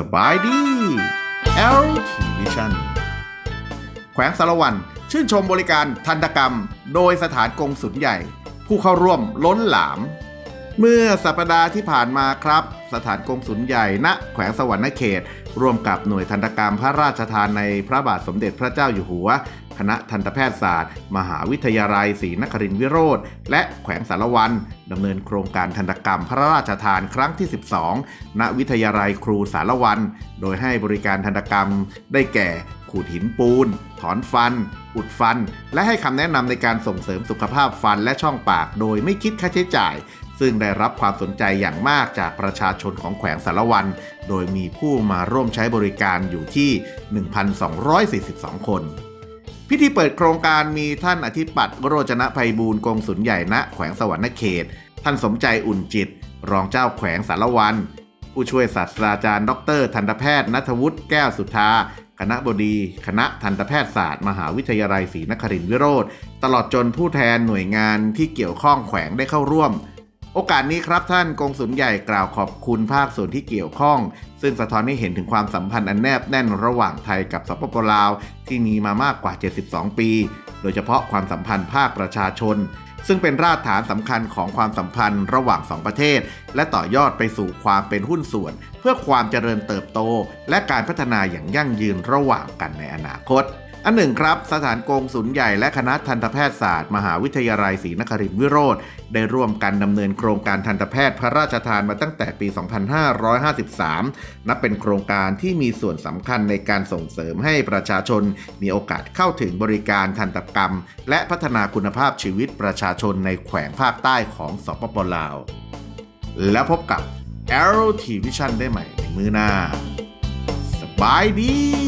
สบายดี L t Vision แขวงสารวัน ชื่นชมบริการทันตกรรม โดยสถานกงสุลใหญ่ ผู้เข้าร่วมล้นหลาม เมื่อสัปดาห์ที่ผ่านมาครับ สถานกงสุลใหญ่ณแขวงสวรรณเขต ร่วมกับหน่วยทันตกรรมพระราชทานในพระบาทสมเด็จพระเจ้าอยู่หัว คณะทันตแพทยศาสตร์ มหาวิทยาลัยศรีนครินทรวิโรธและแขวงสารวันดำเนินโครงการทันตกรรมพระราชทานครั้งที่ 12 ณวิทยาลัยครูสารวัน โดยให้บริการทันตกรรมได้แก่ ขูดหินปูน ถอนฟัน อุดฟัน และให้คำแนะนำในการส่งเสริมสุขภาพฟันและช่องปาก โดยไม่คิดค่าใช้จ่าย ซึ่งได้รับความสนใจอย่างมากจากประชาชนของแขวงสารวัน โดยมีผู้มาร่วมใช้บริการอยู่ที่ 1,242 คน พิธีเปิดโครงการมีท่านอธิปัตย์โรจนะภัยบูลย์กงสุลใหญ่ณแขวงสวรรณเขต ท่านสมใจอุ่นจิต รองเจ้าแขวงสารวัน ผู้ช่วยศาสตราจารย์ ดร ทันตแพทย์นัทวุฒิแก้วสุธาคณะบดี คณะทันตแพทยศาสตร์ มหาวิทยาลัยศรีนครินทรวิโรธตลอดจนผู้แทนหน่วยงานที่เกี่ยวข้องแขวงได้เข้าร่วม โอกาสนี้ครับท่านกงสุลใหญ่กล่าวขอบคุณภาคส่วนที่เกี่ยวข้อง ซึ่งสะท้อนให้เห็นถึงความสัมพันธ์อันแนบแน่นระหว่างไทยกับสปปลาว ที่มีมามากกว่า 72 ปี โดยเฉพาะความสัมพันธ์ภาคประชาชน ซึ่งเป็นรากฐานสำคัญของความสัมพันธ์ระหว่างสองประเทศ และต่อยอดไปสู่ความเป็นหุ้นส่วน เพื่อความเจริญเติบโต และการพัฒนาอย่างยั่งยืนระหว่างกันในอนาคต อันหนึ่งครับ สถานกงศูนย์ใหญ่และคณะทันตแพทยศาสตร์ มหาวิทยาลัยศรีนครินทรวิโรธได้ร่วมกันดำเนินโครงการทันตแพทย์พระราชทานมาตั้งแต่ปี 2553 นับเป็นโครงการที่มีส่วนสำคัญในการส่งเสริมให้ประชาชน มีโอกาสเข้าถึงบริการทันตกรรม และพัฒนาคุณภาพชีวิตประชาชนในแขวงภาคใต้ของสปปลาว แล้วพบกับ Arrow T Vision ได้ใหม่ในมือหน้า สบายดี